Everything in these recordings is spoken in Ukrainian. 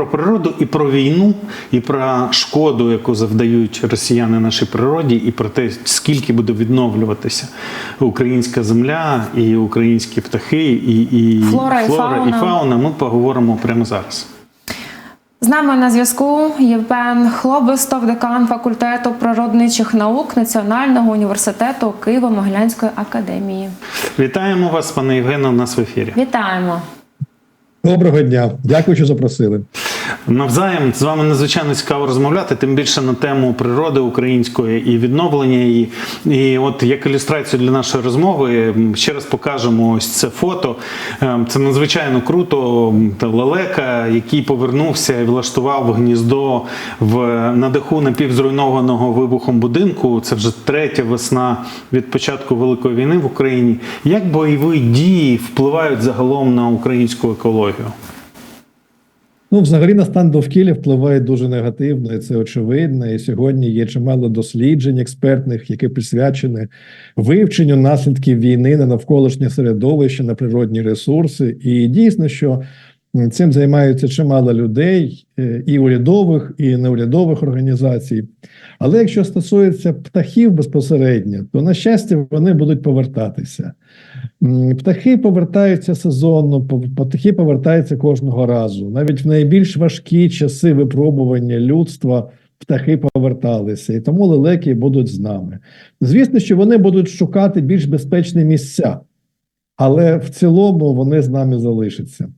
про природу і про війну, і про шкоду, яку завдають росіяни нашій природі, і про те, скільки буде відновлюватися українська земля і українські птахи, і, і Флора і фауна. і фауна. Ми поговоримо прямо зараз. З нами на зв'язку Євген Хлобистов, декан факультету природничих наук Національного університету Києво-Могилянської академії. Вітаємо вас, пане Євгене, у нас в ефірі. Вітаємо! Доброго дня, дякую, що запросили. Навзаєм з вами надзвичайно цікаво розмовляти, тим більше на тему природи української і відновлення її. І от як ілюстрацію для нашої розмови ще раз покажемо ось це фото. Ем, Це надзвичайно круто. Лелека, який повернувся і влаштував гніздо в на даху напівзруйнованого вибухом будинку. Це вже третя весна від початку великої війни в Україні. Як бойові дії впливають загалом на українську екологію? Ну, взагалі, на стан довкілля впливає дуже негативно, і це очевидно. І сьогодні є чимало досліджень експертних, які присвячені вивченню наслідків війни на навколишнє середовище, на природні ресурси. І дійсно, що цим займаються чимало людей, е, і урядових, і неурядових організацій. Але якщо стосується птахів безпосередньо, то на щастя вони будуть повертатися. Птахи повертаються сезонно, птахи повертаються кожного разу. Навіть в найбільш важкі часи випробування людства птахи поверталися, і тому лелеки будуть з нами. Звісно, що вони будуть шукати більш безпечні місця, але в цілому вони з нами залишаться.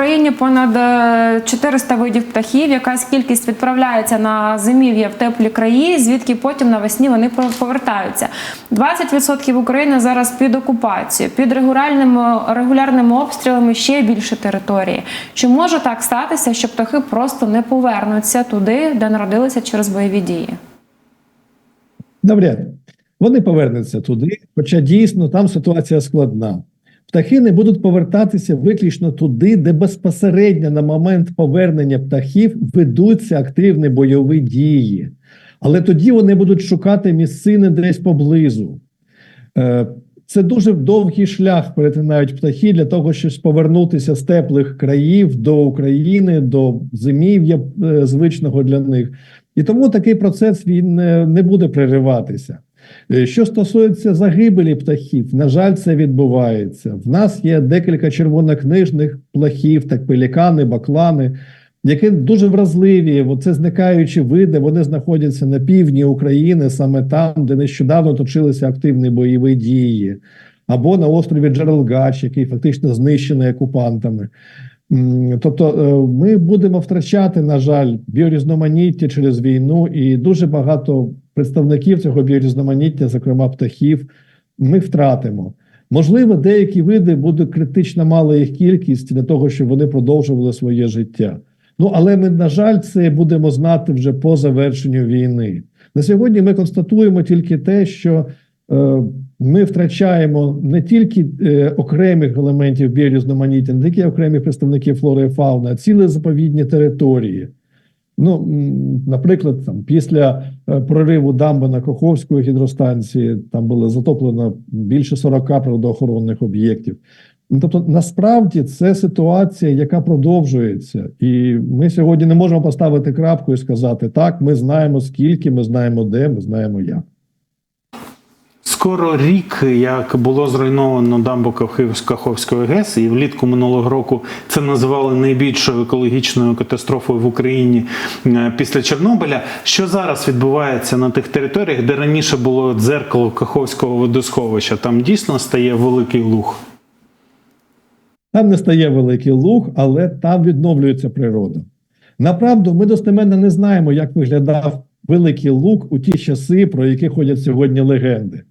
Україні понад е, 400 видів птахів. Якась кількість відправляється на зимів'я в теплі краї, звідки потім навесні вони повертаються. 20% України зараз під окупацією, під регулярними, регулярними обстрілами ще більше території. Чи може так статися, що птахи просто не повернуться туди, де народилися через бойові дії? Навряд вони повернуться туди, хоча дійсно там ситуація складна. Птахи не будуть повертатися виключно туди, де безпосередньо на момент повернення птахів ведуться активні бойові дії. Але тоді вони будуть шукати місцини десь поблизу. Е, Це дуже довгий шлях перетинають птахи для того, щоб повернутися з теплих країв до України, до зимів'я е, звичного для них. І тому такий процес він не, не буде перериватися. Е, Що стосується загибелі птахів, на жаль, це відбувається. В нас є декілька червонокнижних птахів, так пелікани, баклани, які дуже вразливі. Оце зникаючі види, вони знаходяться на півдні України, саме там, де нещодавно точилися активні бойові дії, або на острові Джерелгач, який фактично знищений окупантами. Тобто е, ми будемо втрачати, на жаль, біорізноманіття через війну, і дуже багато представників цього біорізноманіття, зокрема птахів, ми втратимо. Можливо, деякі види буде критично мала їх кількість для того, щоб вони продовжували своє життя. Ну але ми, на жаль, це будемо знати вже по завершенню війни. На сьогодні ми констатуємо тільки те, що е, ми втрачаємо не тільки е, окремих елементів біорізноманіття, не тільки окремих представників флори і фауни, а цілі заповідні території. Ну, наприклад, там після е, прориву дамби на Коховської гідростанції там було затоплено більше 40 природоохоронних об'єктів. Ну, Тобто, насправді це ситуація, яка продовжується, і ми сьогодні не можемо поставити крапку і сказати: так, ми знаємо скільки, ми знаємо де, ми знаємо як. Скоро рік, як було зруйновано дамбу Каховської ГЕС, і влітку минулого року це називали найбільшою екологічною катастрофою в Україні е, після Чорнобиля. Що зараз відбувається на тих територіях, де раніше було дзеркало Каховського водосховища? Там дійсно стає великий луг. Там не стає великий луг, але там відновлюється природа. Направду, ми достеменно не знаємо, як виглядав великий луг у ті часи, про які ходять сьогодні легенди.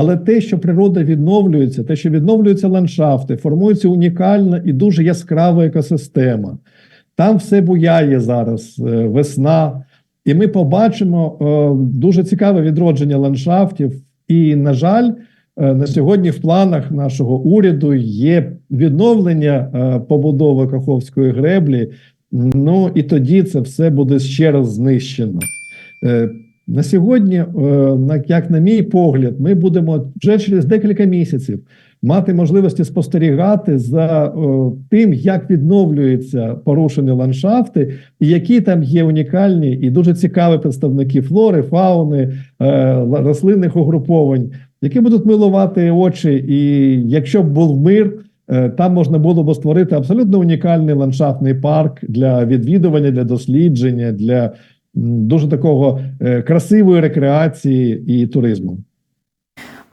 Але те, що природа відновлюється, те, що відновлюються ландшафти, формується унікальна і дуже яскрава екосистема. Там все буяє зараз, е, весна, і ми побачимо е, дуже цікаве відродження ландшафтів. І, на жаль, е, на сьогодні в планах нашого уряду є відновлення побудови Каховської греблі. Ну і тоді це все буде ще раз знищено. Е, На сьогодні, е, як на мій погляд, ми будемо вже через декілька місяців мати можливості спостерігати за тим, як відновлюються порушені ландшафти, і які там є унікальні і дуже цікаві представники флори, фауни, е, рослинних угруповань, які будуть милувати очі. І якщо б був мир, е, там можна було б створити абсолютно унікальний ландшафтний парк для відвідування, для дослідження, для дуже такого е, красивої рекреації і туризму.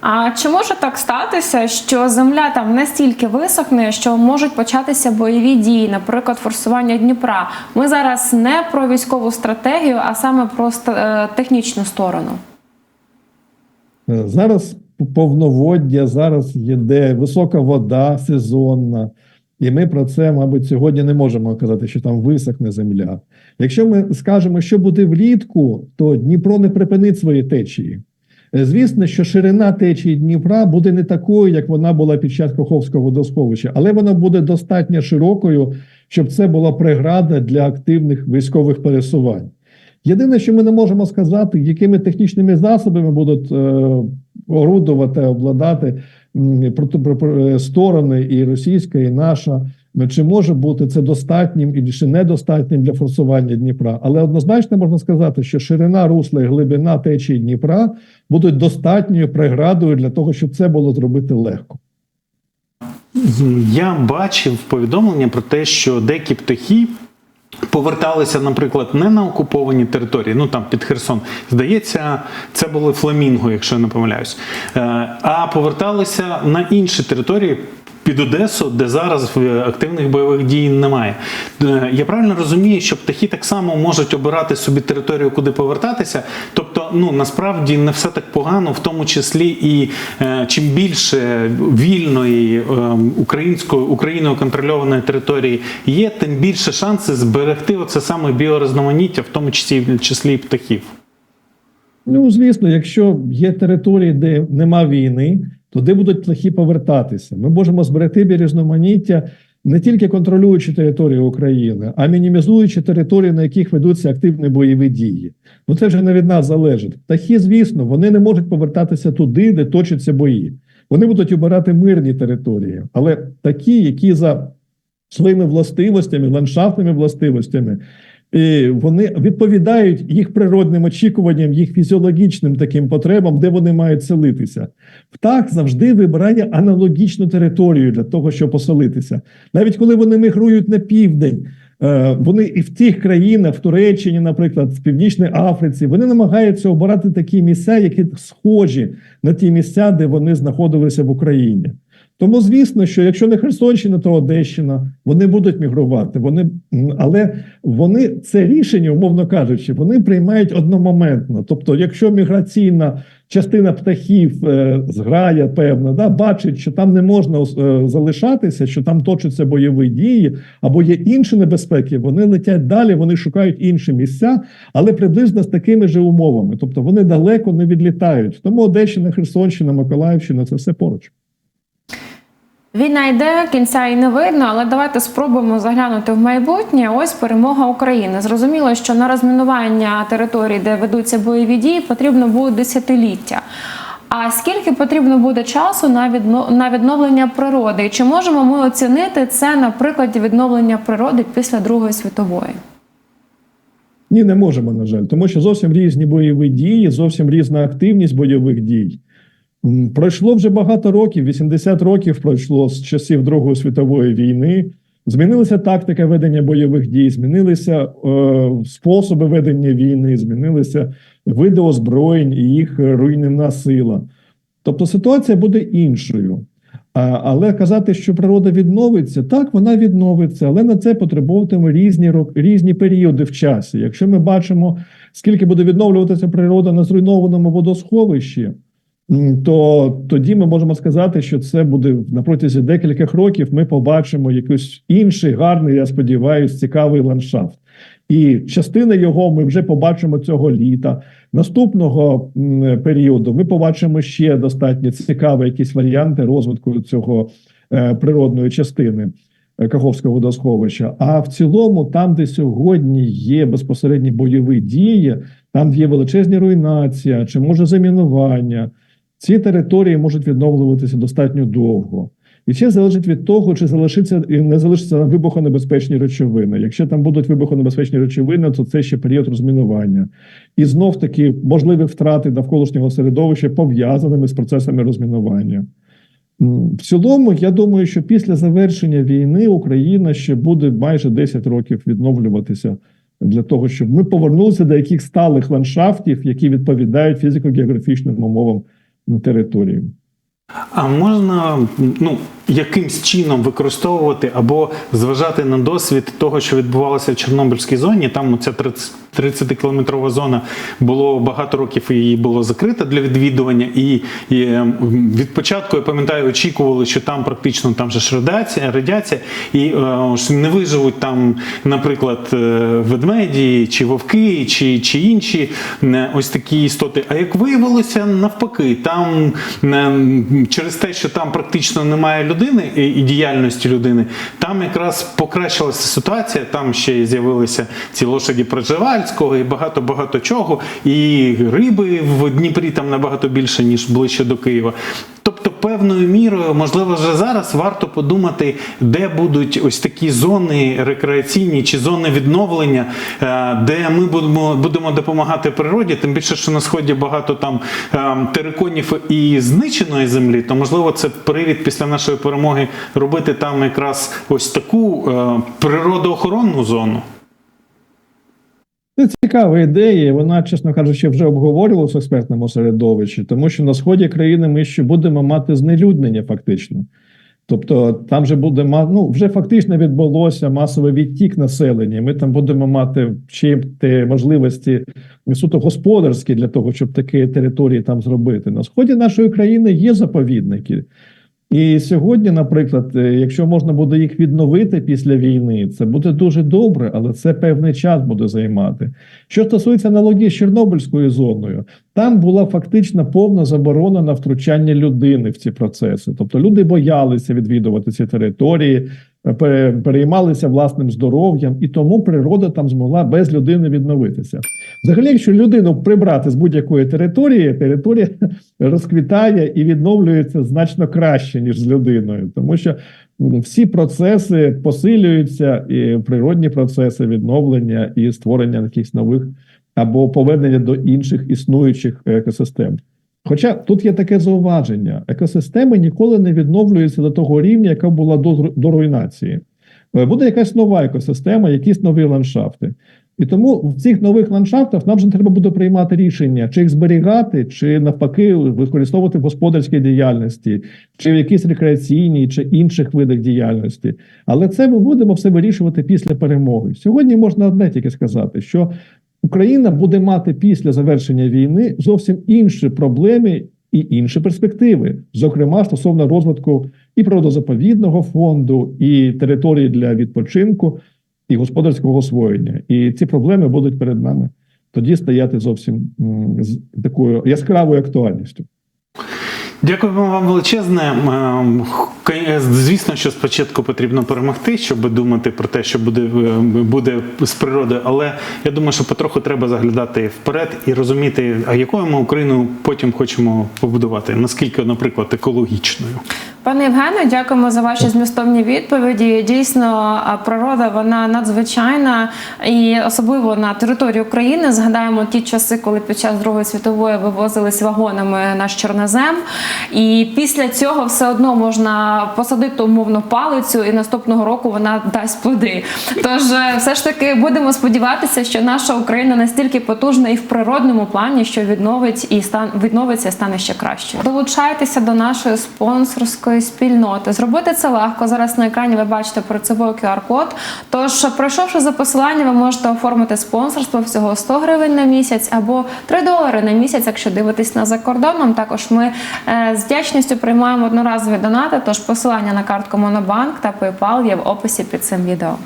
А чи може так статися, що земля там настільки висохне, що можуть початися бойові дії, наприклад, форсування Дніпра? Ми зараз не про військову стратегію, а саме про е, технічну сторону. Е, Зараз повноводдя, зараз йде висока вода сезонна, і ми про це, мабуть, сьогодні не можемо казати, що там висохне земля. Якщо ми скажемо, що буде влітку, то Дніпро не припинить свої течії. Е, Звісно, що ширина течії Дніпра буде не такою, як вона була під час Каховського водосховища, але вона буде достатньо широкою, щоб це була преграда для активних військових пересувань. Єдине, що ми не можемо сказати, якими технічними засобами будуть е, орудувати, обладати е, сторони і російська, і наша. Ну, Чи може бути це достатнім і чи недостатнім для форсування Дніпра? Але однозначно можна сказати, що ширина русла і глибина течії Дніпра будуть достатньою преградою для того, щоб це було зробити легко. Я бачив повідомлення про те, що деякі птахи поверталися, наприклад, не на окуповані території, ну там під Херсон. Здається, це були фламінго, якщо я не помиляюсь. Е, А поверталися на інші території. Під Одесу, де зараз е, активних бойових дій немає. Е, Я правильно розумію, що птахи так само можуть обирати собі територію, куди повертатися. Тобто, ну насправді не все так погано, в тому числі і е, чим більше вільної е, української Україною контрольованої території є, тим більше шанси зберегти оце саме біорізноманіття, в тому числі числі і птахів. Ну, звісно, якщо є території, де нема війни, то де будуть птахи повертатися? Ми можемо зберегти бірізноманіття не тільки контролюючи територію України, а мінімізуючи території, на яких ведуться активні бойові дії. Ну це вже не від нас залежить. Птахи, звісно, вони не можуть повертатися туди, де точаться бої. Вони будуть обирати мирні території, але такі, які за своїми властивостями, ландшафтними властивостями, вони відповідають їх природним очікуванням, їх фізіологічним таким потребам, де вони мають селитися. Птах завжди вибирає аналогічну територію для того, щоб поселитися. Навіть коли вони мігрують на південь, е, вони і в тих країнах, в Туреччині, наприклад, в Північній Африці, вони намагаються обирати такі місця, які схожі на ті місця, де вони знаходилися в Україні. Тому, звісно, що якщо не Херсонщина, то Одещина, вони будуть мігрувати. Вони, але вони це рішення, умовно кажучи, вони приймають одномоментно. Тобто, якщо міграційна частина птахів, е, зграя певна, да, бачить, що там не можна е, залишатися, що там точаться бойові дії або є інші небезпеки, вони летять далі, вони шукають інші місця, але приблизно з такими же умовами. Тобто вони далеко не відлітають. Тому Одещина, Херсонщина, Миколаївщина це все поруч. Війна йде, кінця і не видно, але давайте спробуємо заглянути в майбутнє. Ось перемога України. Зрозуміло, що на розмінування територій, де ведуться бойові дії, потрібно буде десятиліття. А скільки потрібно буде часу на відновлення природи? І чи можемо ми оцінити це на прикладі відновлення природи після Другої світової? Ні, не можемо, на жаль, тому що зовсім різні бойові дії, зовсім різна активність бойових дій. Пройшло вже багато років, 80 років пройшло з часів Другої світової війни. Змінилася тактика ведення бойових дій, змінилися е, способи ведення війни, змінилися види озброєнь і їх руйнівна сила. Тобто ситуація буде іншою. А, але казати, що природа відновиться, так вона відновиться, але на це потребуватиме різні різні періоди в часі. Якщо ми бачимо, скільки буде відновлюватися природа на зруйнованому водосховищі, то тоді ми можемо сказати, що це буде на протязі декількох років. Ми побачимо якийсь інший гарний, я сподіваюся, цікавий ландшафт. І частина його ми вже побачимо цього літа. Наступного періоду ми побачимо ще достатньо цікаві якісь варіанти розвитку цього е, природної частини е, Каховського водосховища. А в цілому, там, де сьогодні є безпосередні бойові дії, там є величезні руйнація, чи може замінування, Ці території можуть відновлюватися достатньо довго. І ще залежить від того, чи залишиться і не залишиться вибухонебезпечні речовини. Якщо там будуть вибухонебезпечні речовини, то це ще період розмінування. І знов таки можливі втрати навколишнього середовища пов'язаними з процесами розмінування. В цілому, я думаю, що після завершення війни Україна ще буде майже 10 років відновлюватися для того, щоб ми повернулися до яких сталих ландшафтів, які відповідають фізико-географічним умовам на території. А можна ну якимсь чином використовувати або зважати на досвід того, що відбувалося в Чорнобильській зоні. Там ця 30 кілометрова зона було багато років її було закрита для відвідування, і, і е, від початку я пам'ятаю, очікували, що там практично там же ж радіація, радіація, і е, не виживуть там, наприклад, е, ведмеді чи вовки, чи, чи інші е, ось такі істоти. А як виявилося, навпаки, там через те, що там практично немає людини і, діяльності людини, там якраз покращилася ситуація. Там ще з'явилися ці лошаді Проживальського і багато багато чого. І риби в Дніпрі там набагато більше ніж ближче до Києва. Тобто, певною мірою, можливо, вже зараз варто подумати, де будуть ось такі зони рекреаційні чи зони відновлення, е, де ми будемо, будемо допомагати природі. Тим більше, що на сході багато там е, териконів і знищеної землі, то можливо це привід після нашої перемоги робити там якраз ось таку е, природоохоронну зону. Це цікава ідея. Вона, чесно кажучи, вже обговорювалася в експертному середовищі, тому що на сході країни ми ще будемо мати знелюднення, фактично. Тобто, там же буде ну, вже фактично відбулося масовий відтік населення. Ми там будемо мати те можливості суто господарські для того, щоб такі території там зробити. На сході нашої країни є заповідники. І сьогодні, наприклад, е, якщо можна буде їх відновити після війни, це буде дуже добре, але це певний час буде займати. Що стосується аналогії з Чорнобильською зоною, там була фактично повна заборона на втручання людини в ці процеси. Тобто люди боялися відвідувати ці території, переймалися власним здоров'ям, і тому природа там змогла без людини відновитися. Взагалі, якщо людину прибрати з будь-якої території, територія розквітає і відновлюється значно краще, ніж з людиною, тому що всі процеси посилюються, і природні процеси відновлення і створення якихось нових або повернення до інших існуючих екосистем. Хоча тут є таке зауваження: екосистеми ніколи не відновлюються до того рівня, яка була до, до руйнації. Е, Буде якась нова екосистема, якісь нові ландшафти. І тому в цих нових ландшафтах нам вже треба буде приймати рішення, чи їх зберігати, чи навпаки використовувати в господарській діяльності, чи в якійсь рекреаційній, чи інших видах діяльності. Але це ми будемо все вирішувати після перемоги. Сьогодні можна одне тільки сказати, що Україна буде мати після завершення війни зовсім інші проблеми і інші перспективи, зокрема стосовно розвитку і природозаповідного фонду, і території для відпочинку, і господарського освоєння. І ці проблеми будуть перед нами тоді стояти зовсім з такою яскравою актуальністю. Дякуємо вам величезне. Ем, Звісно, що спочатку потрібно перемогти, щоб думати про те, що буде, е, буде з природи, Але я думаю, що потроху треба заглядати вперед і розуміти, а якою ми Україну потім хочемо побудувати, наскільки, наприклад, екологічною. Пане Євгене, дякуємо за ваші змістовні відповіді. Дійсно, природа вона надзвичайна і особливо на території України. Згадаємо ті часи, коли під час Другої світової вивозились вагонами наш чорнозем. І після цього все одно можна посадити умовну палицю, і наступного року вона дасть плоди. Тож, е, все ж таки, будемо сподіватися, що наша Україна настільки потужна і в природному плані, що відновить і стан відновиться і стане ще краще. Долучайтеся до нашої спонсорської спільноти. Зробити це легко. Зараз на екрані ви бачите перед собою QR-код. Тож, пройшовши за посилання, ви можете оформити спонсорство всього 100 гривень на місяць або 3 долари на місяць, якщо дивитесь на за кордоном. Також ми е, з вдячністю приймаємо одноразові донати. Тож посилання на картку Монобанк та PayPal є в описі під цим відео.